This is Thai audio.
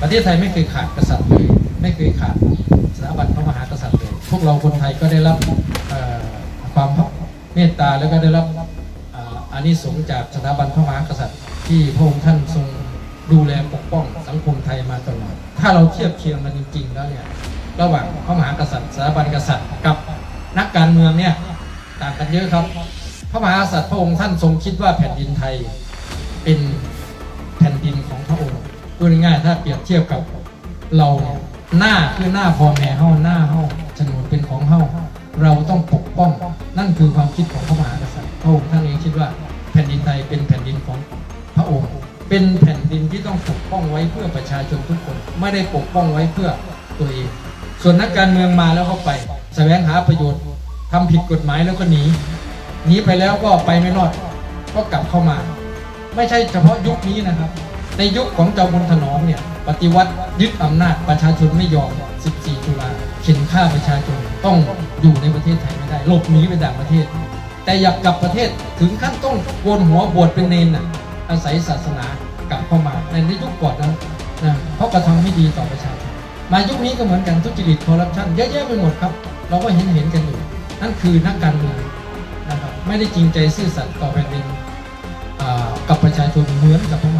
ประเทศไทยไม่เคยขาดกษัตริย์เลยไม่เคยขาดสถาบันพระมหากษัตริย์เลยพวกเราคนไทยก็ได้รับความเมตตาแล้วก็ได้รับเอ่ออานิสงส์จากสถาบันพระมหากษัตริย์ ที่พระองค์ท่านทรงดูแลปกป้องสังคมไทยมาตลอด ถ้าเราเทียบเคียงกันจริง ๆ แล้วเนี่ยระหว่างพระมหากษัตริย์สถาบันกษัตริย์กับนักการเมืองเนี่ยต่างกันเยอะครับ พระมหากษัตริย์พระองค์ท่านทรงคิดว่าแผ่นดินไทยเป็น พูดง่ายๆถ้าเปรียบเทียบกับเราเนี่ยหน้าคือหน้าพ่อแม่เฮาหน้าเฮาโฉนดเป็นของเฮาเราต้องปกป้อง นั่นคือความคิดของพระมหากษัตริย์พระองค์ท่านเองคิดว่าแผ่นดินไทยเป็นแผ่นดินของพระองค์ เป็นแผ่นดินที่ต้องปกป้องไว้เพื่อประชาชนทุกคน ไม่ได้ปกป้องไว้เพื่อตัวเอง ส่วนนักการเมืองมาแล้วก็ไปแสวงหาประโยชน์ทำผิดกฎหมายแล้วก็หนีหนีไปแล้วก็ไปไม่รอด ก็กลับเข้ามา ไม่ใช่เฉพาะยุคนี้นะครับ ในยุคของเจ้าบุญถนอมเนี่ยปฏิวัติยึดอำนาจประชาชนไม่ยอม 14 ตุลาเข็นฆ่าประชาชนต้องอยู่ในประเทศไทยไม่ได้หลบหนีไปต่างประเทศ แต่อยากกลับประเทศถึงขั้นต้องโกนหัวบวชเป็นเนนน่ะอาศัยศาสนากลับเข้ามาในในยุคก่อนนั้นนะเพราะกระทำไม่ดีต่อประชาชนมายุคนี้ก็เหมือนกันทุจริตคอร์รัปชันเยอะแยะไปหมดครับ เราก็เห็นเห็นกันอยู่ นั่นคือนักการเมืองนะครับไม่ได้จริงใจซื่อสัตย์ต่อแผ่นดินกับประชาชนเหมือนกับพมหา